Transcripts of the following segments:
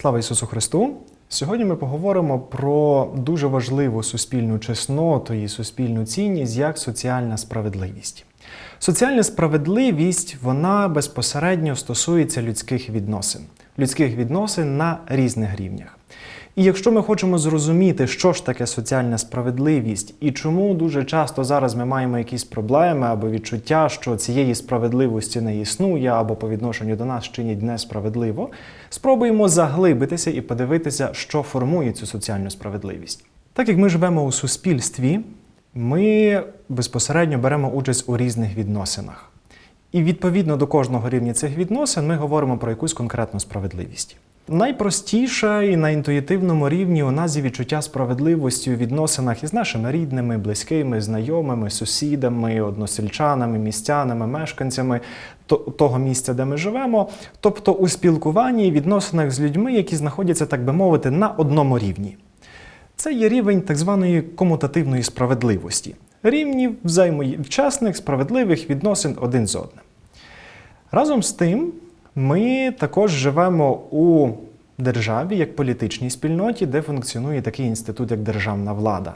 Слава Ісусу Христу! Сьогодні ми поговоримо про дуже важливу суспільну чесноту і суспільну цінність як соціальна справедливість. Соціальна справедливість вона безпосередньо стосується людських відносин, людських відносин на різних рівнях. І якщо ми хочемо зрозуміти, що ж таке соціальна справедливість і чому дуже часто зараз ми маємо якісь проблеми або відчуття, що цієї справедливості не існує, або по відношенню до нас чинять несправедливо, спробуємо заглибитися і подивитися, що формує цю соціальну справедливість. Так як ми живемо у суспільстві, ми безпосередньо беремо участь у різних відносинах. І відповідно до кожного рівня цих відносин ми говоримо про якусь конкретну справедливість. Найпростіше і на інтуїтивному рівні у нас є відчуття справедливості у відносинах із нашими рідними, близькими, знайомими, сусідами, односельчанами, містянами, мешканцями того місця, де ми живемо, тобто у спілкуванні і відносинах з людьми, які знаходяться, так би мовити, на одному рівні. Це є рівень так званої комутативної справедливості, рівні взаємовчасних справедливих відносин один з одним. Разом з тим, ми також живемо у державі як політичній спільноті, де функціонує такий інститут, як державна влада,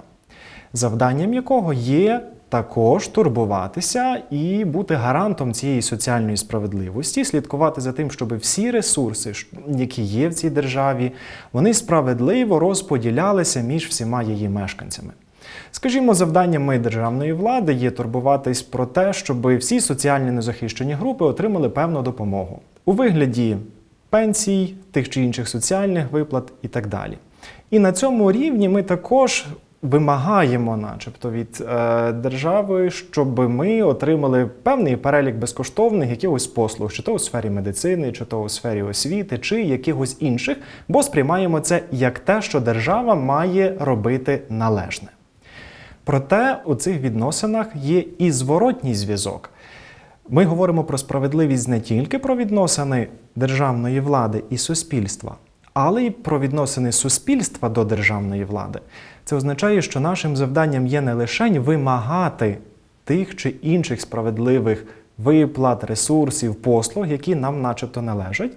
завданням якого є також турбуватися і бути гарантом цієї соціальної справедливості, слідкувати за тим, щоб всі ресурси, які є в цій державі, вони справедливо розподілялися між всіма її мешканцями. Скажімо, завданнями державної влади є турбуватись про те, щоб всі соціальні незахищені групи отримали певну допомогу у вигляді пенсій, тих чи інших соціальних виплат і так далі. І на цьому рівні ми також вимагаємо, начебто, від е, держави, щоб ми отримали певний перелік безкоштовних якихось послуг, чи то у сфері медицини, чи то у сфері освіти, чи якихось інших, бо сприймаємо це як те, що держава має робити належне. Проте у цих відносинах є і зворотній зв'язок. Ми говоримо про справедливість не тільки про відносини державної влади і суспільства, але й про відносини суспільства до державної влади. Це означає, що нашим завданням є не лише вимагати тих чи інших справедливих виплат, ресурсів, послуг, які нам начебто належать.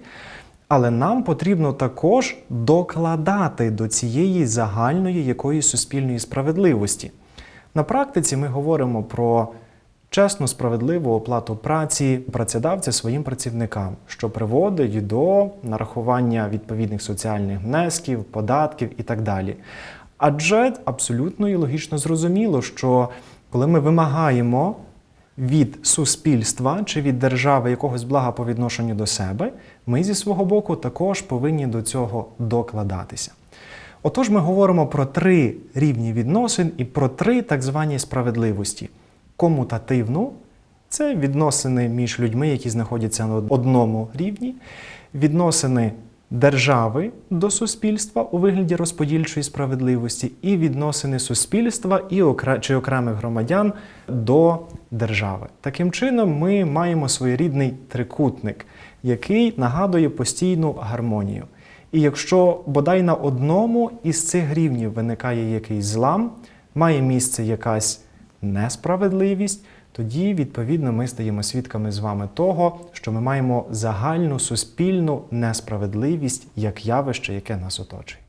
Але нам потрібно також докладати до цієї загальної якоїсь суспільної справедливості. На практиці ми говоримо про чесну, справедливу оплату праці працедавця своїм працівникам, що приводить до нарахування відповідних соціальних внесків, податків і так далі. Адже абсолютно і логічно зрозуміло, що коли ми вимагаємо від суспільства чи від держави якогось блага по відношенню до себе, ми зі свого боку також повинні до цього докладатися. Отож, ми говоримо про три рівні відносин і про три так звані справедливості: комутативну це відносини між людьми, які знаходяться на одному рівні, відносини держави до суспільства у вигляді розподільчої справедливості, і відносини суспільства і чи окремих громадян до держави. Таким чином, ми маємо своєрідний трикутник, який нагадує постійну гармонію. І якщо бодай на одному із цих рівнів виникає якийсь злам, має місце якась несправедливість, тоді, відповідно, ми стаємо свідками з вами того, що ми маємо загальну суспільну несправедливість як явище, яке нас оточує.